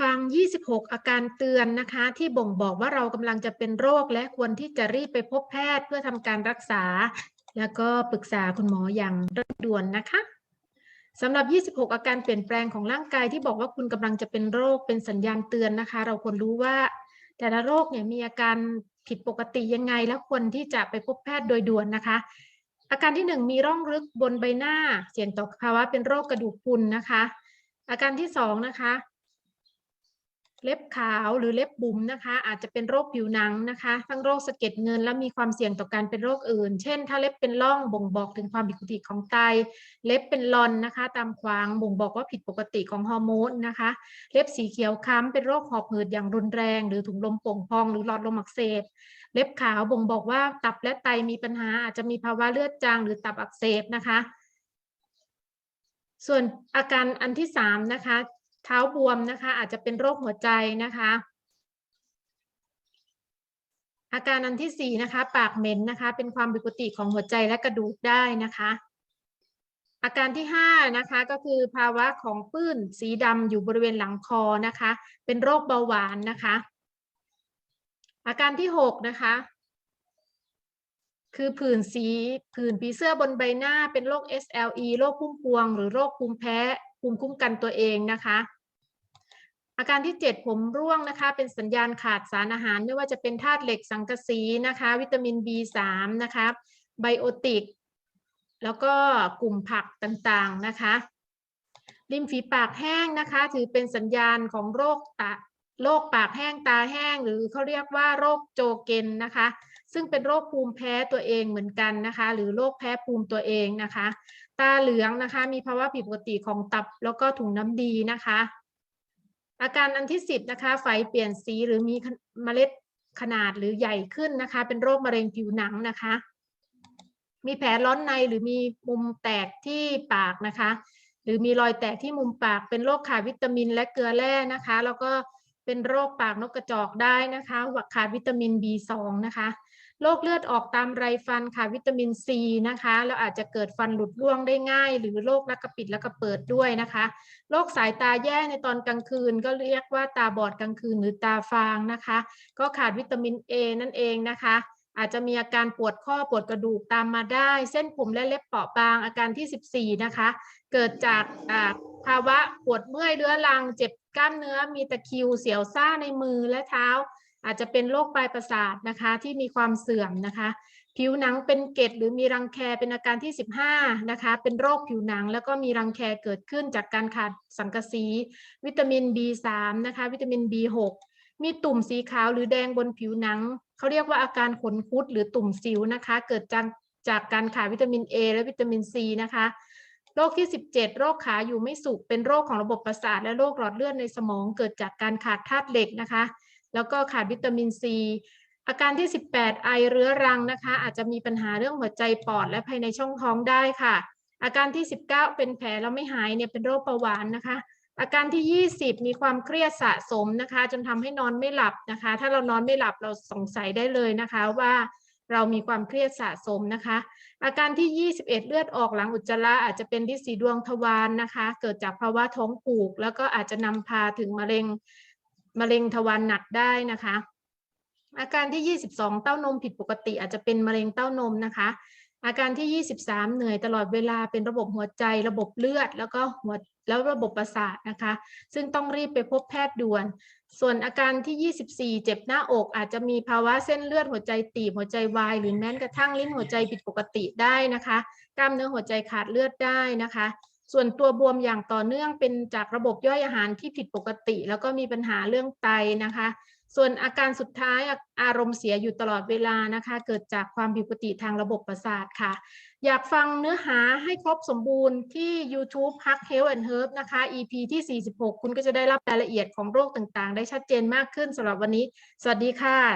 ฟัง 26 อาการเตือนนะคะ ที่บ่งบอกว่าเรากำลังจะเป็นโรค และควรที่จะรีบไปพบแพทย์เพื่อทำการรักษา แล้วก็ปรึกษาคุณหมออย่างเร่งด่วนนะคะสำหรับ 26 อาการเปลี่ยนแปลงของร่างกายที่บอกว่าคุณกำลังจะเป็นโรคเป็นสัญญาณเตือนนะคะ เราควรรู้ว่า แต่ละโรคเนี่ยมีอาการผิดปกติยังไง และควรที่จะไปพบแพทย์โดยด่วนนะคะ อาการที่หนึ่งมีร่องลึกบนใบหน้า เสี่ยงต่อภาวะเป็นโรคกระดูกพรุนนะคะ อาการที่สองนะคะ เล็บขาวหรือเล็บบุ๋มนะคะ อาจจะเป็นโรคผิวหนังนะคะ ทั้งโรคสะเก็ดเงินและมีความเสี่ยงต่อการเป็นโรคอื่น เช่น ถ้าเล็บเป็นร่องบ่งบอกถึงความผิดปกติของไต เล็บเป็นลอนนะคะ ตามขวางบ่งบอกว่าผิดปกติของฮอร์โมนนะคะ เล็บสีเขียวค้ำเป็นโรคหอบหืดอย่างรุนแรง หรือถุงลมโป่งพองหรือหลอดลมอักเสบ เล็บขาวบ่งบอกว่าตับและไตมีปัญหา อาจจะมีภาวะเลือดจางหรือตับอักเสบนะคะส่วนอาการอันที่สามนะคะ เท้าบวมนะคะ อาจจะเป็นโรคหัวใจนะคะ อาการอันที่สี่นะคะ ปากเหม็นนะคะ เป็นความผิดปกติของหัวใจและกระดูกได้นะคะ อาการที่ห้านะคะ ก็คือภาวะของปื้นสีดำอยู่บริเวณหลังคอนะคะ เป็นโรคเบาหวานนะคะ อาการที่หกนะคะคือผื่นสีผื่นผีเสื้อบนใบหน้าเป็นโรค SLE โรคพุ่มพวง หรือโรคภูมิแพ้ ภูมิคุ้มกันตัวเองนะคะ อาการที่ 7 ผมร่วงนะคะ เป็นสัญญาณขาดสารอาหาร ไม่ว่าจะเป็นธาตุเหล็กสังกะสีนะคะ วิตามิน B3 นะคะไบโอติก แล้วก็กลุ่มผักต่างๆนะคะริมฝีปากแห้งนะคะ ถือเป็นสัญญาณของโรคตา โรคปากแห้งตาแห้ง หรือเขาเรียกว่าโรคโจเกนนะคะ ซึ่งเป็นโรคภูมิแพ้ตัวเองเหมือนกันนะคะ หรือโรคแพ้ภูมิตัวเองนะคะ ตาเหลืองนะคะ มีภาวะผิดปกติของตับแล้วก็ถุงน้ำดีนะคะ อาการอันที่สิบนะคะไฟเปลี่ยนสีหรือมีเมล็ดขนาดหรือใหญ่ขึ้นนะคะ เป็นโรคมะเร็งผิวหนังนะคะ มีแผลร้อนในหรือมีมุมแตกที่ปากนะคะ หรือมีรอยแตกที่มุมปาก เป็นโรคขาดวิตามินและเกลือแร่นะคะ แล้วก็ เป็นโรคปากนกกระจอกได้นะคะขาดวิตามิน B2 นะคะโรคเลือดออกตามไรฟันขาดวิตามินซีนะคะแล้วอาจจะเกิดฟันหลุดร่วงได้ง่าย หรือโรคลักกระปิดและกระเปิดด้วยนะคะโรคสายตาแย่ในตอนกลางคืน ก็เรียกว่าตาบอดกลางคืนหรือตาฟางนะคะ ก็ขาดวิตามิน A นั่นเองนะคะ อาจจะมีอาการปวดข้อปวดกระดูกตามมาได้ เส้นผมและเล็บเปราะบางอาการที่ 14 นะคะ เกิดจาก ภาวะปวดเมื่อยเรื้อรัง เจ็บกล้ามเนื้อ มีตะคิว เสียวซ่าในมือและเท้า อาจจะเป็นโรคปลายประสาทนะคะที่มีความเสื่อมนะคะ ผิวหนังเป็นเกล็ดหรือมีรังแคเป็นอาการที่ 15 นะคะ เป็นโรคผิวหนังแล้วก็มีรังแคเกิดขึ้นจากการขาดสังกะสี วิตามิน B3 นะคะ วิตามิน B6 มีตุ่มสีขาวหรือแดงบนผิวหนัง เขาเรียกว่าอาการขนคุดหรือตุ่มสิวนะคะ เกิดจากจากการขาดวิตามิน A และวิตามิน C นะคะ โรคที่ 17 โรคขาอยู่ไม่สุข เป็นโรคของระบบประสาทและโรคหลอดเลือดในสมองเกิดจากการขาดธาตุเหล็กนะคะ แล้วก็ขาดวิตามิน C อาการที่ 18 ไอเรื้อรังนะคะ อาจจะมีปัญหาเรื่องหัวใจปอดและภายในช่องท้องได้ค่ะ อาการที่ 19 เป็นแผลแล้วไม่หายเนี่ยเป็นโรคเบาหวานนะคะ อาการที่ 20 มีความเครียดสะสมนะคะ จนทำให้นอนไม่หลับนะคะ ถ้าเรานอนไม่หลับเราสงสัยได้เลยนะคะว่า เรามีความเครียดสะสมนะคะ อาการที่ 21 เลือดออกหลังอุจจาระอาจจะเป็นที่สีดวงทวารนนะคะ เกิดจากภาวะท้องผูก แล้วก็อาจจะนำพาถึงมะเร็งมะเร็งทวารหนักได้นะคะ อาการที่ 22 เต้านมผิดปกติอาจจะเป็นมะเร็งเต้านมนะคะ อาการที่ 23 เหนื่อยตลอดเวลาเป็นระบบหัวใจ ระบบเลือด แล้วก็หัวแล้วระบบประสาทนะคะ ซึ่งต้องรีบไปพบแพทย์ด่วน ส่วนอาการที่ 24 เจ็บหน้าอก อาจจะมีภาวะเส้นเลือดหัวใจตีบหัวใจวายหรือแม้กระทั่งลิ้นหัวใจผิดปกติได้นะคะ กล้ามเนื้อหัวใจขาดเลือดได้นะคะ ส่วนตัวบวมอย่างต่อเนื่องเป็นจากระบบย่อยอาหารที่ผิดปกติ แล้วก็มีปัญหาเรื่องไตนะคะ ส่วนอาการสุดท้ายอารมณ์เสียอยู่ตลอดเวลานะคะ เกิดจากความผิดปกติทางระบบประสาทค่ะ อยากฟังเนื้อหาให้ครบสมบูรณ์ที่ YouTube Hack Health and Herb นะคะ EP ที่ 46 คุณก็จะได้รับรายละเอียดของโรคต่างๆ ได้ชัดเจนมากขึ้นสำหรับวันนี้ สวัสดีค่ะ